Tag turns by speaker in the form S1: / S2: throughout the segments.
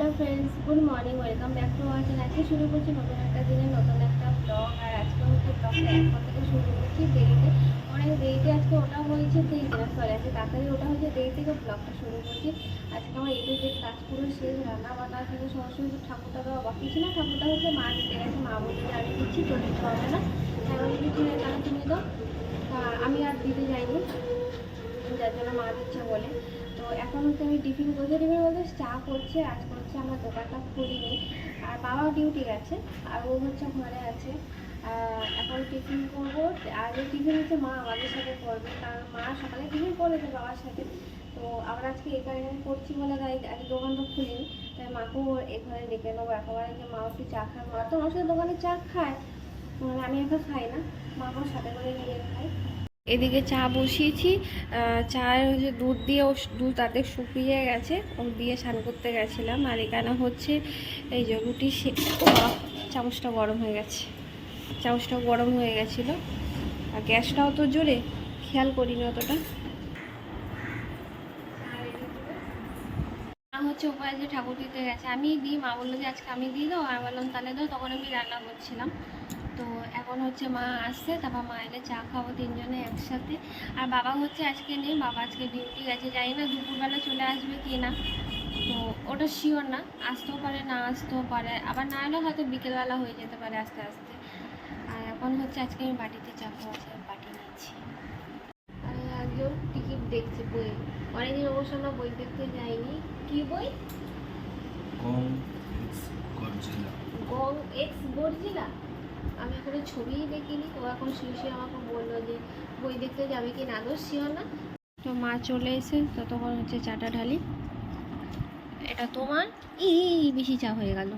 S1: Hello friends good morning welcome back to our channel আজকে শুরু করছি নতুন একটা দিনে, নতুন একটা ব্লগ আর আজকে হচ্ছে ব্লগটা থেকে শুরু করছি দেরিতে। অনেক দেরিতে আজকে ওটা হয়েছে দেরিতে না সরি আজকে তাড়াতাড়ি ওটা হয়েছে দেরি থেকে ব্লগটা শুরু করছি। আজকে আমার এই যে কাজ পুরো শেষ রান্না বান্না থেকে সমস্ত কিছু ঠাকুরটা দেওয়া বাকি ছিল ঠাকুরটা হচ্ছে মা দিতে গেছে, মা বলতে আমি দিচ্ছি তোর দিতে হবে না। এখন কিছু তাহলে তুমি দাও। তা আমি আর দিতে যাইনি, যার জন্য মা দিচ্ছে বলে। তো এখন হচ্ছে আমি টিফিন করছি টিফিন বলতে চা করছে, আজ করছে, আমার দোকানটা খুলিনি। আর বাবা ডিউটি গেছে, আর ও হচ্ছে ঘরে আছে। এখন টিফিন করব। আর এই টিফিন হচ্ছে মা আমাদের সাথে করবে, কারণ মা সকালে টিফিন করেছে বাবার সাথে। তো আমরা আজকে এখানে করছি বলে তাই আজকে দোকানটা খুলিনি। তাই মাকেও এখানে ডেকে নেব। একেবারে যে মা একটু চা খায়, মা তো আমার সাথে দোকানে চা খায়। মানে আমি একা খাই না। মাকেও সাথে করে নিয়ে এদিকে চা বসিয়েছি চায়ের হচ্ছে দুধ দিয়ে ও দুধ তাতে শুকিয়ে গেছে ও দিয়ে স্নান করতে গেছিলাম, আর এখানে হচ্ছে এই যে রুটি চামচটা গরম হয়ে গেছে চামচটাও গরম হয়ে গেছিল, আর গ্যাসটাও তো জোরে, খেয়াল করিনি অতটা। হচ্ছে উপায় যে ঠাকুর দিতে গেছে, আমি দিই, মা বলল যে আজকে আমি দিয়ে দাও আমি বললাম তাহলে দাও, তখন আমি রান্না করছিলাম। তো এখন হচ্ছে মা আসছে তারপর মা এলে চা খাব তিনজনে একসাথে। আর বাবা হচ্ছে আজকে নেই বাবা আজকে ডিউটি গেছে জানি না দুপুরবেলা চলে আসবে কি না তো ওটা শিওর না আসতেও পারে না আসতেও পারে। আবার না হলে হয়তো বিকেলবেলা হয়ে যেতে পারে আস্তে আস্তে। আর এখন হচ্ছে আজকে আমি বাটিতে চা খাওয়াচ্ছি বাটি নিয়েছি আর একজন টিকিট দেখছে বই। অনেকদিন অবশ্য আমরা বই দেখতে যাইনি। কি বই?
S2: কম গডজিলা
S1: গং এক্স গর্জিলা? আমি এখনও ছবিই দেখিনি ও এখন শুয়ে শুয়ে আমাকে বলল যে বই দেখতে যাবে কি না না? তো মা চলে এসে ততক্ষণ হচ্ছে চাটা ঢালি। এটা তোমার? ই বেশি চা হয়ে গেল।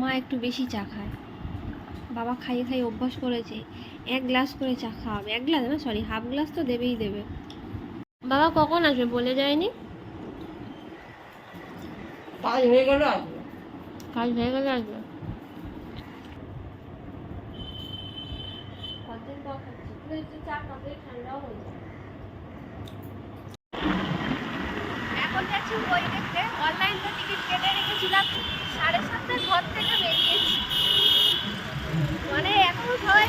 S1: মা একটু বেশি চা খায়। বাবা খাইয়ে খাইয়ে অভ্যাস করেছে এক গ্লাস করে চা খাওয়াবে। এক গ্লাস না সরি হাফ গ্লাস তো দেবেই দেবে। বাবা কখন আসবে বলে যায়নি?
S3: কাজ হয়ে গেল আসবে।
S1: কাজ হয়ে গেলে আসবে কতদিন পর খাচ্ছি কিন্তু একটু চা কতদিন ঠান্ডাও হয়ে যায় এখন যাচ্ছি বই দেখতে। অনলাইন তো টিকিট কেটে রেখেছিলাম। সাড়ে সাতটার ঘর থেকে বেরিয়েছি। মানে এখনও সবাই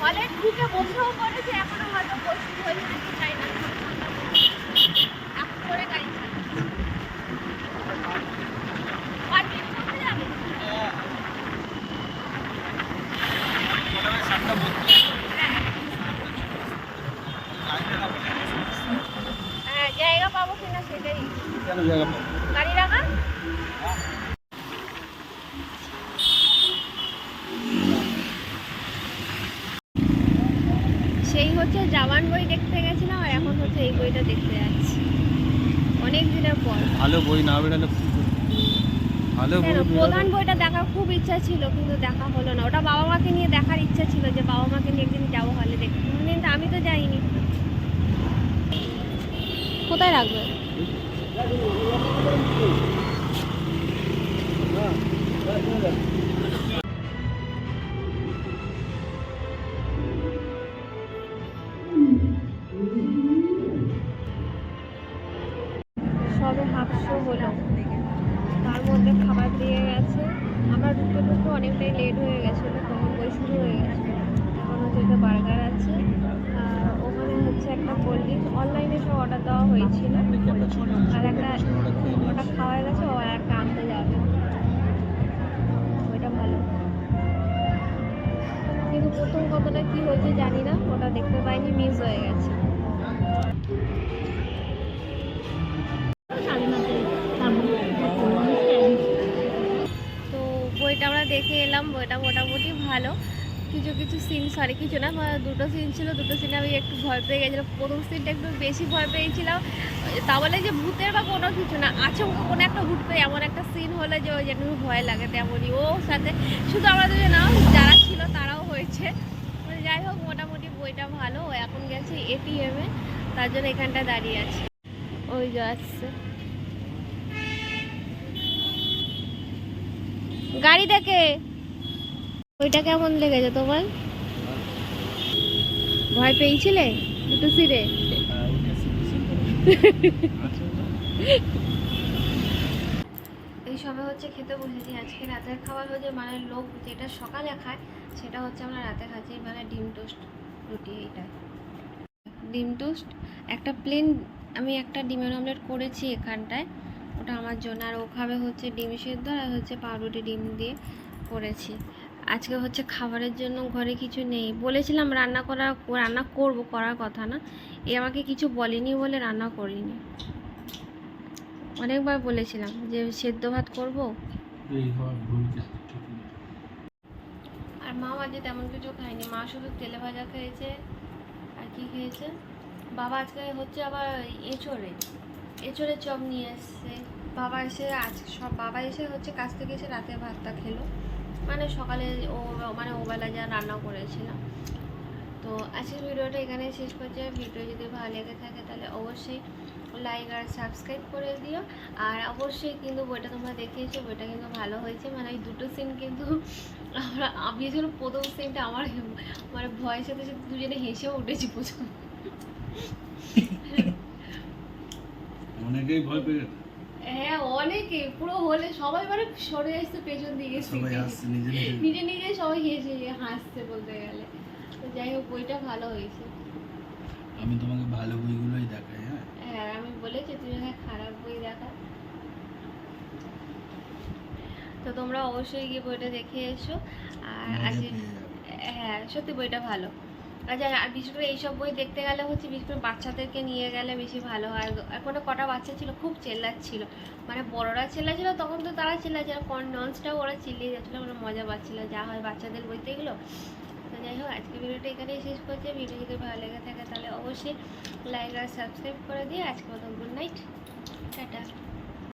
S1: হলে ঢুকে বসেও পড়েছে, এখনও হয়তো প্রস্তুত হয়েছে নাকি চাই না। এখন করে গাড়ি চালাচ্ছি পার্কিং করতে যাবে হ্যাঁ জায়গা পাবো কিনা সেটাই
S2: কেন জায়গা পাবো?
S1: গাড়ি রাখা? সেই হচ্ছে জামান বই দেখতে গেছিলাম আর এখন হচ্ছে এই বইটা দেখতে যাচ্ছি। অনেক দিনের পর।
S2: ভালো বই না বেরোলে ভালো
S1: প্রধান বইটা দেখার খুব ইচ্ছা ছিল কিন্তু দেখা হলো না। ওটা বাবা মাকে নিয়ে দেখার ইচ্ছা ছিল যে বাবা মাকে নিয়ে একদিন যাব হলে দেখতে। কিন্তু আমি তো যাইনি। কোথায় রাখবে? সবে হাফ শো হলো তার মধ্যে খাবার দিয়ে গেছে। আমরা ঢুকে ঢুকে অনেকটাই লেট হয়ে গেছিল, তখন বই শুরু হয়ে গেছে। এখন হচ্ছে একটা বার্গার আছে। ওখানে হচ্ছে একটা কোল্ড ড্রিঙ্কস অনলাইনে দেওয়া হয়েছিল আর একটা
S2: ওটা।
S1: খাওয়া গেছে ও আর একটা আনতে যাবে। ওইটা ভালো। কিন্তু প্রথম কতটা কি হয়েছে জানি না ওটা দেখতে পাইনি মিস হয়ে গেছে। তো বইটা আমরা দেখে এলাম বইটা মোটামুটি ভালো। কিছু কিছু সিন সরি কিছু না দুটো সিন ছিল, দুটো সিনে আমি একটু ভয় পেয়ে গেছিলাম, প্রথম সিনটা একটু বেশি ভয় পেয়েছিলাম, তা বলে যে ভূতের বা কোনো কিছু না আচমকা কোনো একটা হুট করে এমন একটা সিন হলে যে ওই একটু ভয় লাগে তেমনই, ও সাথে, শুধু আমাদের না, যারা ছিল তারাও হয়েছে মানে যাই হোক, মোটামুটি বইটা ভালো, ও এখন গেছে এটিএমে তার জন্য এখানটা দাঁড়িয়ে আছে। ওই যে আসছে। গাড়ি দেখে! ওইটা কেমন লেগেছে তোমার? ভয় পেয়েছিলে দুটো সিরে।
S2: আচ্ছা,
S1: সবে হচ্ছে খেতে বসেছি। আজকে রাতের খাবার হচ্ছে মানে লোক যেটা সকালে খায় সেটা হচ্ছে আমরা রাতে খাচ্ছি মানে ডিম টোস্ট রুটি এইটা। ডিম টোস্ট একটা প্লেন আমি একটা ডিমের অমলেট করেছি এখানটায় ওটা আমার জন্য। আর ও হচ্ছে ডিম সেদ্ধ আর হচ্ছে পাউরুটি ডিম দিয়ে করেছি। আজকে হচ্ছে খাবারের জন্য ঘরে কিছু নেই। বলেছিলাম রান্না করা রান্না করব করার কথা না। এ আমাকে কিছু বলেনি বলে রান্না করিনি। অনেকবার বলেছিলাম যে সেদ্ধ ভাত করব। আর মাও আজকে তেমন কিছু খায়নি। মা শুধু তেলে ভাজা খেয়েছে। আর কি খেয়েছে? বাবা আজকে হচ্ছে আবার এঁচড়ে এঁচড়ের চপ নিয়ে এসছে। বাবা এসে আজ সব বাবা এসে হচ্ছে কাছ থেকে এসে রাতে ভাতটা খেলো। মানে সকালে ও মানে ওবেলা যা রান্না করেছিলাম। তো আজকের ভিডিওটা এখানে শেষ করছে। ভিডিও যদি ভালো লেগে থাকে তাহলে অবশ্যই লাইক আর সাবস্ক্রাইব করে দিও। আর অবশ্যই কিন্তু বইটা তোমরা দেখিয়েছো, বইটা কিন্তু ভালো হয়েছে। মানে ওই দুটো সিন কিন্তু আমরা, আমি যখন প্রথম সিনটা আমার মানে ভয়ের সাথে সাথে দুজনে হেসেও উঠেছি প্রথম।
S2: অনেকেই ভয় পেয়ে
S1: হ্যাঁ অনেকে পুরো হলে সবাই মানে সরে আসছে পেছন দিকে
S2: নিজে নিজে।
S1: সবাই হেসে হাসছে বলতে গেলে। তো যাই হোক বইটা ভালো হয়েছে।
S2: আমি তোমাকে ভালো বইগুলোই দেখাই হ্যাঁ?
S1: হ্যাঁ আমি বলেছি তুই হ্যাঁ খারাপ বই দেখা তো তোমরা অবশ্যই গিয়ে বইটা দেখে এসো। আর আজকে হ্যাঁ সত্যি বইটা ভালো। আচ্ছা আর বিশেষ করে এইসব বই দেখতে গেলে হচ্ছে বিশেষ করে বাচ্চাদেরকে নিয়ে গেলে বেশি ভালো হয়। এখন কটা বাচ্চা ছিল, খুব চেল্লাচ্ছিল। মানে বড়রা চেল্লাচ্ছিল, তখন তো তারা চেল্লাচ্ছিল। ননস্টপ ওরা চিল্লিয়ে যাচ্ছিল মানে মজা পাচ্ছিল। যা হয় বাচ্চাদের বইতে এগুলো। তো যাই হোক আজকে ভিডিওটা এখানেই শেষ করছি। ভিডিও যদি ভালো লেগে থাকে তাহলে অবশ্যই লাইক আর সাবস্ক্রাইব করে দিয়ে আজকে মতো গুড নাইট টাটা।